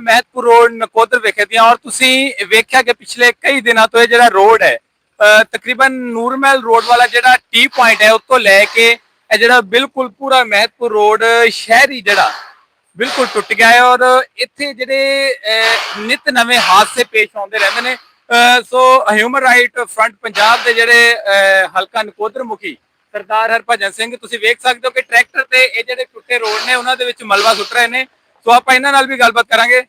Mehatpur road Nakodar ਵਿਖੇ ਦੀਆਂ ਔਰ ਤੁਸੀਂ ਵੇਖਿਆ ਕਿ ਪਿਛਲੇ ਕਈ ਦਿਨਾਂ ਤੋਂ ਇਹ ਜਿਹੜਾ ਰੋਡ ਹੈ ਤਕਰੀਬਨ ਨੂਰਮਹਿਲ ਰੋਡ ਵਾਲਾ ਜਿਹੜਾ ਟੀ ਪੁਆਇੰਟ ਹੈ ਉੱਥੋਂ ਲੈ ਕੇ ਇਹ ਜਿਹੜਾ ਬਿਲਕੁਲ ਪੂਰਾ ਮਹਿਤਪੁਰ ਰੋਡ ਸ਼ਹਿਰੀ ਜਿਹੜਾ ਬਿਲਕੁਲ ਟੁੱਟ ਗਿਆ ਹੈ ਔਰ ਇੱਥੇ ਜਿਹੜੇ ਅ, ਨਿਤ ਨਵੇਂ ਹਾਦਸੇ ਪੇਸ਼ ਆਉਂਦੇ ਰਹਿੰਦੇ ਨੇ। ਅ, so human right front Punjab ਦੇ ਜਿਹੜੇ ਅ, ਹਲਕਾ ਨਕੋਦਰ ਮੁਖੀ ਸਰਦਾਰ ਹਰਭਜਨ ਸਿੰਘ ਤੁਸੀਂ ਵੇਖ ਸਕਦੇ ਹੋ ਕਿ ਟਰੈਕਟਰ ਤੇ ਇਹ ਜਿਹੜੇ ਟੁੱਟੇ ਰੋਡ ਨੇ ਉਹਨਾਂ ਦੇ ਵਿੱਚ ਮਲਵਾ ਸੁੱਟ ਰਹੇ ਨੇ। ਸੋ ਆਪਾਂ ਇਹਨਾਂ ਨਾਲ ਵੀ ਗੱਲਬਾਤ ਕਰਾਂਗੇ।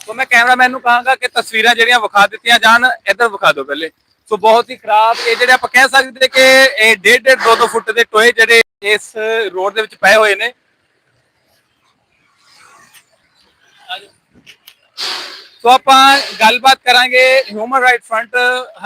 ਸੋ ਮੈਂ ਕੈਮਰਾਮੈਨ ਨੂੰ ਕਹਾਂਗਾ ਕਿ ਤਸਵੀਰਾਂ ਜਿਹੜੀਆਂ ਵਿਖਾ ਦਿੱਤੀਆਂ ਜਾਣ, ਇੱਧਰ ਵਿਖਾ ਦਿਓ ਪਹਿਲੇ। ਸੋ ਬਹੁਤ ਹੀ ਖਰਾਬ, ਇਹ ਜਿਹੜੇ ਆਪਾਂ ਕਹਿ ਸਕਦੇ ਕਿ ਇਹ 1.5 2 ਫੁੱਟ ਦੇ ਟੋਏ ਜਿਹੜੇ ਇਸ ਰੋਡ ਦੇ ਵਿੱਚ ਪਏ ਹੋਏ ਨੇ। ਸੋ ਆਪਾਂ ਗੱਲਬਾਤ ਕਰਾਂਗੇ ਹਿਊਮਨ ਰਾਈਟ ਫਰੰਟ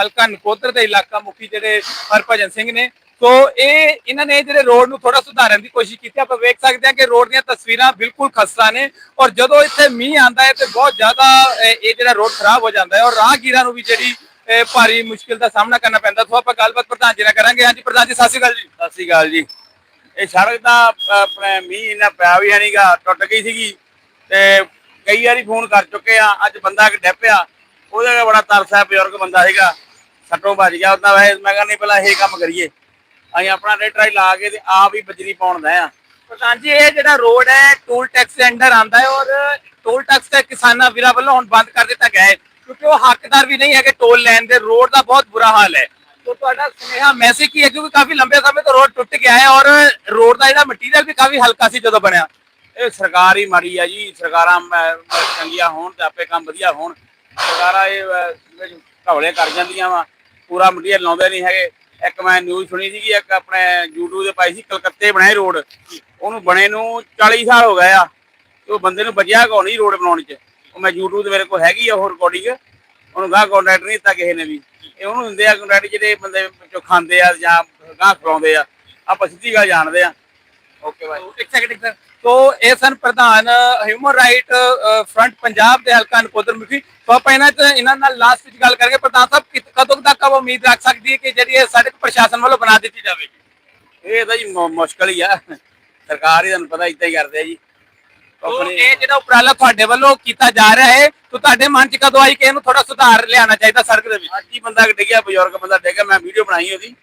ਹਲਕਾ ਨਕੋਦਰ ਦੇ ਇਲਾਕਾ ਮੁਖੀ ਜਿਹੜੇ ਹਰਭਜਨ ਸਿੰਘ ਨੇ। ਸੋ ਇਹ ਇਹਨਾਂ ਨੇ ਜਿਹੜੇ ਰੋਡ ਨੂੰ ਥੋੜਾ ਸੁਧਾਰਨ ਦੀ ਕੋਸ਼ਿਸ਼ ਕੀਤੀ, ਆਪਾਂ ਵੇਖ ਸਕਦੇ ਹਾਂ ਕਿ ਰੋਡ ਦੀਆਂ ਤਸਵੀਰਾਂ ਬਿਲਕੁਲ ਖਸਤਾ ਨੇ ਔਰ ਜਦੋਂ ਇੱਥੇ ਮੀਂਹ ਆਂਦਾ ਹੈ ਤੇ ਬਹੁਤ ਜ਼ਿਆਦਾ ਇਹ ਜਿਹੜਾ ਰੋਡ ਖਰਾਬ ਹੋ ਜਾਂਦਾ ਹੈ ਔਰ ਰਾਹਗੀਰਾਂ ਨੂੰ ਵੀ ਜਿਹੜੀ ਭਾਰੀ ਮੁਸ਼ਕਿਲ ਦਾ ਸਾਹਮਣਾ ਕਰਨਾ ਪੈਂਦਾ। ਸੋ ਆਪਾਂ ਗੱਲਬਾਤ ਪ੍ਰਧਾਨ ਜੀ ਨਾਲ ਕਰਾਂਗੇ। ਹਾਂਜੀ ਪ੍ਰਧਾਨ ਜੀ, ਸਤਿ ਸ਼੍ਰੀ ਅਕਾਲ ਜੀ। ਸਤਿ ਸ਼੍ਰੀ ਅਕਾਲ ਜੀ। ਇਹ ਸੜਕ ਤਾਂ ਆਪਣੇ ਮੀਂਹ ਇੰਨਾ ਪਿਆ ਵੀ ਨਹੀਂਗਾ ਟੁੱਟ ਗਈ ਸੀਗੀ ਤੇ ਕਈ ਵਾਰੀ ਫੋਨ ਕਰ ਚੁੱਕੇ ਆ ਅੱਜ ਬੰਦਾ ਕਿ ਡੱਪਿਆ ਉਹਦੇ ਬੜਾ ਤਰਸ ਹੈ, ਬਜ਼ੁਰਗ ਬੰਦਾ ਸੀਗਾ, ਸੱਟੋਂ ਵੱਜ ਗਿਆ ਉਹਦਾ। ਵੈਸੇ ਮੈਂ ਕਹਿੰਦਾ ਨਹੀਂ, ਪਹਿਲਾਂ ਇਹ ਕੰਮ ਕਰੀਏ। ਅਸੀਂ ਆਪਣਾ ਰੇਟਰਾਈ ਲਾ ਕੇ ਤੇ ਆਪ ਹੀ ਬਜਰੀ ਪਾਉਣ ਦਾ ਆ। ਪ੍ਰਧਾਨ ਜੀ ਇਹ ਜਿਹੜਾ ਰੋਡ ਹੈ ਟੋਲ ਟੈਕਸ ਦੇ ਅੰਡਰ ਆਂਦਾ ਹੈ ਔਰ ਟੋਲ ਟੈਕਸ ਤੇ ਕਿਸਾਨਾਂ ਵੀਰਾਂ ਵੱਲੋਂ ਹੁਣ ਬੰਦ ਕਰ ਦਿੱਤਾ ਗਿਆ ਹੈ। ਕਿਉਂਕਿ ਉਹ ਹੱਕਦਾਰ ਵੀ ਨਹੀਂ ਹੈਗੇ ਟੋਲ ਲੈਣ ਦੇ ਰੋਡ ਦਾ ਬਹੁਤ ਬੁਰਾ ਹਾਲ ਹੈ। ਤੋ ਤੁਹਾਡਾ ਸੁਨੇਹਾ ਮੈਸੇਜ ਕੀ ਹੈ? ਕਿਉਂਕਿ ਕਾਫੀ ਲੰਬੇ ਸਮੇਂ ਤੋਂ ਰੋਡ ਟੁੱਟ ਗਿਆ ਹੈ ਔਰ ਰੋਡ ਦਾ ਜਿਹੜਾ ਮਟੀਰੀਅਲ ਵੀ ਕਾਫੀ ਹਲਕਾ ਸੀ ਜਦੋਂ ਬਣਿਆ। ਇਹ ਸਰਕਾਰ ਹੀ ਮਾੜੀ ਆ ਜੀ ਸਰਕਾਰਾਂ ਚੰਗੀਆਂ ਹੋਣ ਤੇ ਆਪੇ ਕੰਮ ਵਧੀਆ ਹੋਣ। ਸਰਕਾਰਾਂ ਇਹ ਘਵਲੇ ਕਰ ਜਾਂਦੀਆਂ ਵਾ। ਪੂਰਾ ਮਟੀਰੀਅਲ ਲਾਉਂਦੇ ਨਹੀਂ ਹੈਗੇ। ਇੱਕ ਮੈਂ ਨਿਊਜ਼ ਸੁਣੀ ਸੀਗੀ, ਇੱਕ ਆਪਣੇ YouTube ਤੇ ਪਾਈ ਸੀ, ਕਲਕੱਤੇ ਬਣਾਏ ਰੋਡ। ਉਹਨੂੰ ਬਣੇ ਨੂੰ 40 ਸਾਲ ਹੋ ਗਏ ਆ। ਉਹ ਬੰਦੇ ਨੂੰ ਬਚਿਆ ਕੋ ਨਹੀਂ ਰੋਡ ਬਣਾਉਣ ਚ? ਉਹ ਮੈਂ YouTube ਤੇ ਮੇਰੇ ਕੋਲ ਹੈਗੀ ਆ ਉਹ ਰਿਕਾਰਡਿੰਗ ਉਹਨੂੰ ਗਾਹ ਕੰਟਰੈਕਟ ਨਹੀਂ ਦਿੱਤਾ ਕਿਸੇ ਨੇ ਵੀ। ਇਹ ਉਹਨੂੰ ਦਿੰਦੇ ਆ ਕੰਟਰੈਕਟ ਜਿਹੜੇ ਬੰਦੇ ਵਿੱਚੋਂ ਖਾਂਦੇ ਆ ਜਾਂ ਗਾਹ ਖਵਾਉਂਦੇ ਆ। ਆਪਾਂ ਸਿੱਧੀ ਗੱਲ ਜਾਣਦੇ ਆ। ਓਕੇ ਬਾਈ ਇੱਕ ਸੈਕਿੰਡ ਇੱਕ ਸੈਕਿੰਡ ਤੋ ਇਹ ਸਨ ਪ੍ਰਧਾਨ ਹਿਊਮਨ ਰਾਈਟ ਫਰੰਟ ਪੰਜਾਬ ਦੇ ਹਲਕਾ ਨਕੋਦਰ ਮੁਖੀ। ਸੋ ਆਪਾਂ ਇਹਨਾਂ ਤੇ ਇਹਨਾਂ ਨਾਲ ਲਾਸਟ ਵਿੱਚ ਗੱਲ ਕਰਾਂਗੇ। ਪ੍ਰਧਾਨ ਸਾਹਿਬ ਕਦੋਂ ਤੱਕ ਆਪਾਂ ਉਮੀਦ ਰੱਖ ਸਕਦੀ ਹੈ ਕਿ ਜਿਹੜੀ ਇਹ ਸੜਕ ਪ੍ਰਸ਼ਾਸਨ ਵੱਲੋਂ ਬਣਾ ਦਿੱਤੀ ਜਾਵੇਗੀ? ਇਹ ਤਾਂ ਜੀ ਮੁਸ਼ਕਲ ਹੀ ਆ। ਸਰਕਾਰ ਹੀ ਤੁਹਾਨੂੰ ਪਤਾ ਇਦਾਂ ਹੀ ਕਰਦੇ ਆ ਜੀ। ਤੋ ਇਹ ਜਿਹੜਾ ਉਪਰਾਲਾ ਤੁਹਾਡੇ ਵੱਲੋਂ ਕੀਤਾ ਜਾ ਰਿਹਾ ਹੈ ਤੋ ਤੁਹਾਡੇ ਮਨ 'ਚ ਕਦੋਂ ਆਈ ਕਿ ਇਹਨੂੰ ਥੋੜਾ ਸੁਧਾਰ ਲਿਆਉਣਾ ਚਾਹੀਦਾ ਸੜਕ ਦੇ ਵਿੱਚ? ਅੱਜ ਹੀ ਬੰਦਾ ਡਿੱਗਿਆ ਬਜ਼ੁਰਗ ਬੰਦਾ ਡਿੱਗਿਆ ਮੈਂ ਵੀਡੀਓ ਬਣਾਈ ਉਹਦੀ।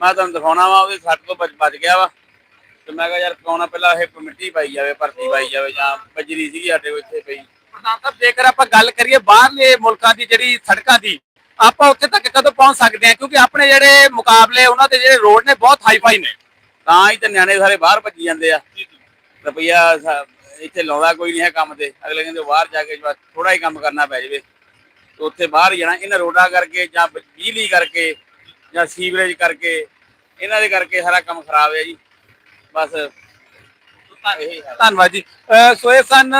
ਮੈਂ ਤੁਹਾਨੂੰ ਦਿਖਾਉਣਾ ਵਾ ਉਹਦੇ ਸੱਟ ਤੋਂ ਬਚ ਗਿਆ ਵਾ। ਤੇ ਮੈਂ ਕਿਹਾ ਯਾਰ ਕੌਣਾ ਪਹਿਲਾਂ ਇਹ ਮਿੱਟੀ ਪਾਈ ਜਾਵੇ ਭਰਤੀ ਪਾਈ ਜਾਵੇ ਜਾਂ ਬਜਰੀ ਸੀਗੀ ਸਾਡੇ ਕੋਲ ਇੱਥੇ ਪਈ। ਪ੍ਰਧਾਨ ਸਾਹਿਬ ਜੇਕਰ ਆਪਾਂ ਗੱਲ ਕਰੀਏ ਬਾਹਰਲੇ ਮੁਲਕਾਂ ਦੀ ਜਿਹੜੀ ਸੜਕਾਂ ਦੀ ਆਪਾਂ ਉੱਥੇ ਤੱਕ ਕਦੋਂ ਪਹੁੰਚ ਸਕਦੇ ਹਾਂ? ਕਿਉਂਕਿ ਆਪਣੇ ਜਿਹੜੇ ਮੁਕਾਬਲੇ ਉਹਨਾਂ ਦੇ ਜਿਹੜੇ ਰੋਡ ਨੇ ਬਹੁਤ ਹਾਈ ਫਾਈ ਨੇ। ਤਾਂ ਹੀ ਤੇ ਨਿਆਣੇ ਸਾਰੇ ਬਾਹਰ ਭੱਜੀ ਜਾਂਦੇ ਆ। ਰੁਪਈਆ ਇੱਥੇ ਲਾਉਂਦਾ ਕੋਈ ਨਹੀਂ ਹੈ ਕੰਮ ਤੇ। ਅਗਲੇ ਕਹਿੰਦੇ ਬਾਹਰ ਜਾ ਕੇ ਥੋੜਾ ਹੀ ਕੰਮ ਕਰਨਾ ਪੈ ਜਾਵੇ। ਤੇ ਉੱਥੇ ਬਾਹਰ ਜਾਣਾ। ਇਹਨਾਂ ਰੋਡਾਂ ਕਰਕੇ ਜਾਂ ਬਿਜਲੀ ਕਰਕੇ ਜਾਂ ਸੀਵਰੇਜ ਕਰਕੇ ਇਹਨਾਂ ਦੇ ਕਰਕੇ ਸਾਰਾ ਕੰਮ ਖਰਾਬ ਹੈ ਜੀ। ਬਸ ਇਹੀ ਹੈ। ਧੰਨਵਾਦ ਜੀ। ਅਹ ਸੋ ਇਹ ਸਨ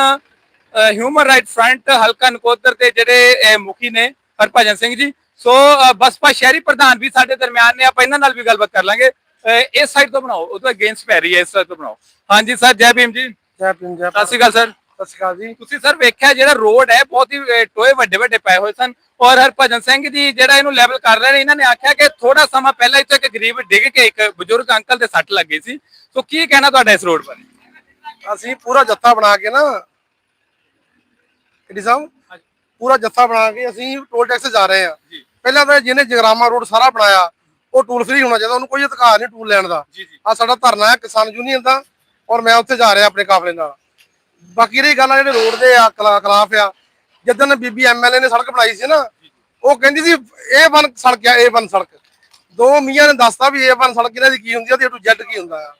ਹਿਊਮਨ ਰਾਈਟ ਫਰੰਟ ਹਲਕਾ ਨਕੋਦਰ ਦੇ ਜਿਹੜੇ ਮੁਖੀ ਨੇ ਹਰਭਜਨ ਸਿੰਘ ਜੀ। ਸੋ ਅਹ, ਬਸਪਾ ਸ਼ਹਿਰੀ ਪ੍ਰਧਾਨ ਵੀ ਸਾਡੇ ਦਰਮਿਆਨ ਨੇ ਆਪਾਂ ਇਹਨਾਂ ਨਾਲ ਵੀ ਗੱਲਬਾਤ ਕਰ ਲਾਂਗੇ। ਅਹ, ਇਸ ਸਾਈਡ ਤੋਂ ਬਣਾਓ ਉਹ ਤੋਂ ਅਗੇਂਸਟ ਪੈ ਰਹੀ ਹੈ ਇਸ ਸਾਈਡ ਤੋਂ ਬਣਾਓ। ਹਾਂਜੀ ਸਰ ਜੈ ਭੀਮ ਜੀ। ਜੈ ਪੰਜਾਬ ਸਤਿ ਸ਼੍ਰੀ ਅਕਾਲ ਸਰ। ਸਤਿ ਸ਼੍ਰੀ ਅਕਾਲ ਜੀ। ਤੁਸੀਂ ਸਰ ਵੇਖਿਆ ਜਿਹੜਾ ਰੋਡ ਹੈ ਬਹੁਤ ਹੀ ਅਹ, ਟੋਏ ਵੱਡੇ ਵੱਡੇ ਪਏ ਹੋਏ ਸਨ ਔਰ ਹਰਭਜਨ ਸਿੰਘ ਜੀ ਜਿਹੜਾ ਇਹਨੂੰ ਲੈਵਲ ਕਰ ਰਹੇ ਨੇ ਇਹਨਾਂ ਨੇ ਆਖਿਆ ਕਿ ਥੋੜਾ ਸਮਾਂ ਪਹਿਲਾਂ ਇੱਥੇ ਇੱਕ ਗਰੀਬ ਡਿੱਗ ਕੇ ਇੱਕ ਬਜ਼ੁਰਗ ਅੰਕਲ ਦੇ ਸੱਟ ਲੱਗੀ ਸੀ। ਸੋ ਕੀ ਕਹਿਣਾ ਤੁਹਾਡਾ ਇਸ ਰੋਡ ਬਾਰੇ? ਅਸੀਂ ਪੂਰਾ ਜੱਥਾ ਬਣਾ ਕੇ ਨਾ ਕਿਡੀ ਸਾਹਿਬ? ਪੂਰਾ ਜੱਥਾ ਬਣਾ ਕੇ ਅਸੀਂ ਟੋਲ ਟੈਕਸ ਜਾ ਰਹੇ ਹਾਂ। ਜੀ। ਪਹਿਲਾਂ ਤਾਂ ਜਿਹਨੇ ਜਗਰਾਮਾ ਰੋਡ ਸਾਰਾ ਬਣਾਇਆ ਉਹ ਟੂਲ ਫ੍ਰੀ ਹੋਣਾ ਚਾਹੀਦਾ ਉਹਨੂੰ ਕੋਈ ਅਧਿਕਾਰ ਨਹੀਂ ਟੂਲ ਲੈਣ ਦਾ। ਜੀ ਜੀ। ਆ ਸਾਡਾ ਧਰਨਾ ਹੈ ਕਿਸਾਨ ਯੂਨੀਅਨ ਦਾ ਔਰ ਮੈਂ ਉੱਥੇ ਜਾ ਰਿਹਾ ਆਪਣੇ ਕਾਫਲੇ ਨਾਲ। ਬਾਕੀ ਰਹੀ ਗੱਲ ਆ ਜਿਹੜੇ ਰੋਡ ਦੇ ਆ ਖਿਲਾਫ ਆ। ਜਦੋਂ ਬੀਬੀ ਐਮਐਲਏ ਨੇ ਸੜਕ ਬਣਾਈ ਸੀ ਨਾ, ਉਹ ਕਹਿੰਦੀ ਸੀ, ਇਹ ਬਨ ਸੜਕ ਆ, ਇਹ ਬਨ ਸੜਕ। ਦੋ ਮੀਆਂ ਨੇ ਦੱਸਤਾ ਵੀ ਇਹ ਬਨ ਸੜਕ ਇਹਨਾਂ ਦੀ ਕੀ ਹੁੰਦੀ ਆ ਤੇ ਟੂ ਜ਼ੈਡ ਕੀ ਹੁੰਦਾ ਆ।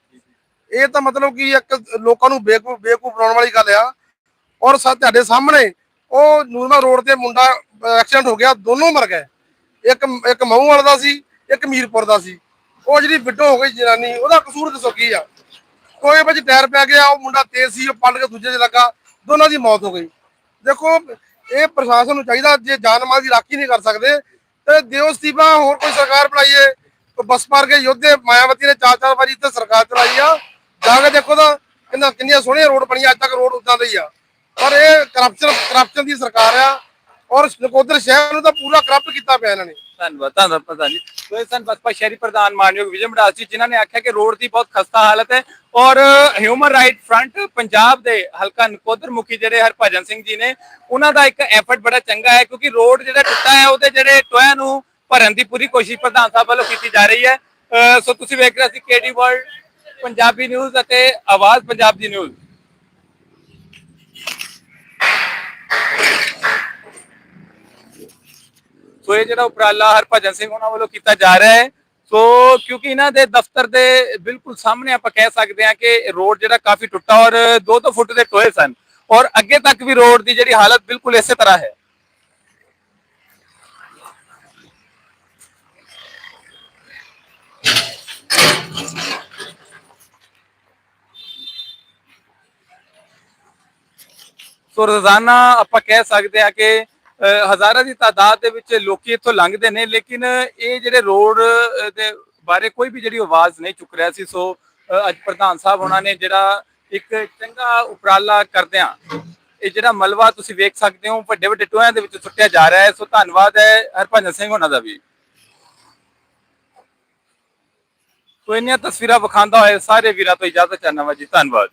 ਇਹ ਤਾਂ ਮਤਲਬ ਕਿ ਇੱਕ ਲੋਕਾਂ ਨੂੰ ਬੇਵਕੂਫ ਬੇਕੂਫ ਬਣਾਉਣ ਵਾਲੀ ਗੱਲ ਆ। ਔਰ ਤੁਹਾਡੇ ਸਾਹਮਣੇ ਉਹ ਨੂਰਮਾ ਰੋਡ ਤੇ ਮੁੰਡਾ ਐਕਸੀਡੈਂਟ ਹੋ ਗਿਆ, ਦੋਨੋਂ ਮਰ ਗਏ। ਇੱਕ ਇੱਕ ਮਹੂ ਵਾਲਾ ਦਾ ਸੀ, ਇੱਕ ਮੀਰਪੁਰ ਦਾ ਸੀ। ਉਹ ਜਿਹੜੀ ਵਿੱਡੋ ਹੋ ਗਈ ਜਨਾਨੀ, ਉਹਦਾ ਕਸੂਰ ਦੱਸੋ ਕੀ ਆ? ਕੋਈ ਵਿੱਚ ਟਾਇਰ ਪੈ ਗਿਆ, ਉਹ ਮੁੰਡਾ ਤੇਜ਼ ਸੀ, ਉਹ ਪਲਟ ਕੇ ਦੂਜੇ 'ਚ ਲੱਗਾ, ਦੋਨਾਂ ਦੀ ਮੌਤ ਹੋ ਗਈ। ਦੇਖੋ, ਇਹ ਪ੍ਰਸ਼ਾਸਨ ਨੂੰ ਚਾਹੀਦਾ ਜੇ ਜਾਨ ਮਾਲ ਦੀ ਰਾਖੀ ਨਹੀਂ ਕਰ ਸਕਦੇ, ਤੇ ਦਿਓ ਅਸਤੀਫਾ, ਹੋਰ ਕੋਈ ਸਰਕਾਰ ਬਣਾਈਏ ਕੋਈ ਬਸ ਪਾਰ ਕੇ ਯੋਧੇ ਮਾਇਆਵਤੀ ਨੇ ਚਾਰ ਚਾਰ ਵਾਰੀ ਇੱਥੇ ਸਰਕਾਰ ਚਲਾਈ ਆ। ਜਾ ਕੇ ਦੇਖੋ ਤਾਂ ਕਿੰਨਾ ਕਿੰਨੀਆਂ ਸੋਹਣੀਆਂ ਰੋਡ ਬਣੀਆਂ, ਅੱਜ ਤੱਕ ਰੋਡ ਉਦਾਂ ਦੇ ਹੀ ਆ। ਪਰ ਇਹ ਕਰਪਸ਼ਨ ਕਰਪਸ਼ਨ ਦੀ ਸਰਕਾਰ ਆ, ਔਰ ਨਕੋਦਰ ਸ਼ਹਿਰ ਨੂੰ ਤਾਂ ਪੂਰਾ ਕਰਪਟ ਕੀਤਾ ਪਿਆ ਇਹਨਾਂ ਨੇ। ਧੰਨਵਾਦ ਧੰਨਵਾਦ ਪ੍ਰਧਾਨ ਜੀ। ਸੋ ਇਹ ਸਨ ਬਸਪਾ ਸ਼ਹਿਰੀ ਪ੍ਰਧਾਨ ਮਾਨਯੋਗ ਵਿਜੇ ਮੜਾਸ ਜੀ, ਜਿਨ੍ਹਾਂ ਨੇ ਆਖਿਆ ਕਿ ਰੋਡ ਦੀ ਬਹੁਤ ਖਸਤਾ ਹਾਲਤ ਹੈ ਔਰ ਹਿਊਮਨ ਰਾਈਟ ਫਰੰਟ ਪੰਜਾਬ ਦੇ ਹਲਕਾ ਨਕੋਦਰ ਮੁਖੀ ਜਿਹੜੇ ਹਰਭਜਨ ਸਿੰਘ ਜੀ ਨੇ, ਉਹਨਾਂ ਦਾ ਇੱਕ ਐਫਰਟ ਬੜਾ ਚੰਗਾ ਹੈ ਕਿਉਂਕਿ ਰੋਡ ਜਿਹੜਾ ਟੁੱਟਾ ਹੈ, ਉਹਦੇ ਜਿਹੜੇ ਟੋਇਆਂ ਨੂੰ ਭਰਨ ਦੀ ਪੂਰੀ ਕੋਸ਼ਿਸ਼ ਪ੍ਰਧਾਨ ਸਾਹਿਬ ਵੱਲੋਂ ਕੀਤੀ ਜਾ ਰਹੀ ਹੈ। ਸੋ ਤੁਸੀਂ ਵੇਖ ਰਹੇ ਸੀ ਕੇਡੀ ਵਰਲਡ ਪੰਜਾਬੀ ਨਿਊਜ਼ ਅਤੇ ਆਵਾਜ਼ ਪੰਜਾਬ ਦੀ ਨਿਊਜ਼ ਸੋ ਇਹ ਜਿਹੜਾ ਉਪਰਾਲਾ ਹਰਭਜਨ ਸਿੰਘ ਉਹਨਾਂ ਵੱਲੋਂ ਕੀਤਾ ਜਾ ਰਿਹਾ ਹੈ। ਸੋ ਕਿਉਂਕਿ ਇਹਨਾਂ ਦੇ ਦਫ਼ਤਰ ਦੇ ਬਿਲਕੁਲ ਸਾਹਮਣੇ ਆਪਾਂ ਕਹਿ ਸਕਦੇ ਹਾਂ ਕਿ ਰੋਡ ਜਿਹੜਾ ਕਾਫੀ ਟੁੱਟਾ ਔਰ 2-2 ਫੁੱਟ ਦੇ ਟੋਏ ਸਨ ਔਰ ਅੱਗੇ ਤੱਕ ਵੀ ਰੋਡ ਦੀ ਜਿਹੜੀ ਹਾਲਤ ਬਿਲਕੁਲ ਇਸੇ ਤਰ੍ਹਾਂ ਹੈ। ਸੋ ਰੋਜ਼ਾਨਾ ਆਪਾਂ ਕਹਿ ਸਕਦੇ ਹਾਂ ਕਿ ਹਜ਼ਾਰਾਂ ਦੀ ਤਾਦਾਦ ਦੇ ਵਿੱਚ ਲੋਕੀ ਇੱਥੋਂ ਲੰਘਦੇ ਨੇ, ਲੇਕਿਨ ਇਹ ਜਿਹੜੇ ਰੋਡ ਦੇ ਬਾਰੇ ਕੋਈ ਵੀ ਜਿਹੜੀ ਆਵਾਜ਼ ਨਹੀਂ ਚੁੱਕ ਰਿਹਾ ਸੀ, ਸੋ ਅੱਜ ਪ੍ਰਧਾਨ ਸਾਹਿਬ ਉਹਨਾਂ ਨੇ ਜਿਹੜਾ ਇੱਕ ਚੰਗਾ ਉਪਰਾਲਾ ਕਰਦਿਆਂ ਇਹ ਜਿਹੜਾ ਮਲਵਾ ਤੁਸੀਂ ਵੇਖ ਸਕਦੇ ਹੋ, ਵੱਡੇ ਵੱਡੇ ਟੋਇਆਂ ਦੇ ਵਿੱਚ ਸੁੱਟਿਆ ਜਾ ਰਿਹਾ ਹੈ, ਸੋ ਧੰਨਵਾਦ ਹੈ ਹਰਭਜਨ ਸਿੰਘ ਉਹਨਾਂ ਦਾ ਵੀ। ਸੋ ਇੰਨੀਆਂ ਤਸਵੀਰਾਂ ਵਿਖਾਉਂਦਾ ਹੋਏ ਸਾਰੇ ਵੀਰਾਂ ਤੋਂ ਇਜਾਜ਼ਤ ਚਾਹਨਾ ਵਾ ਜੀ, ਧੰਨਵਾਦ।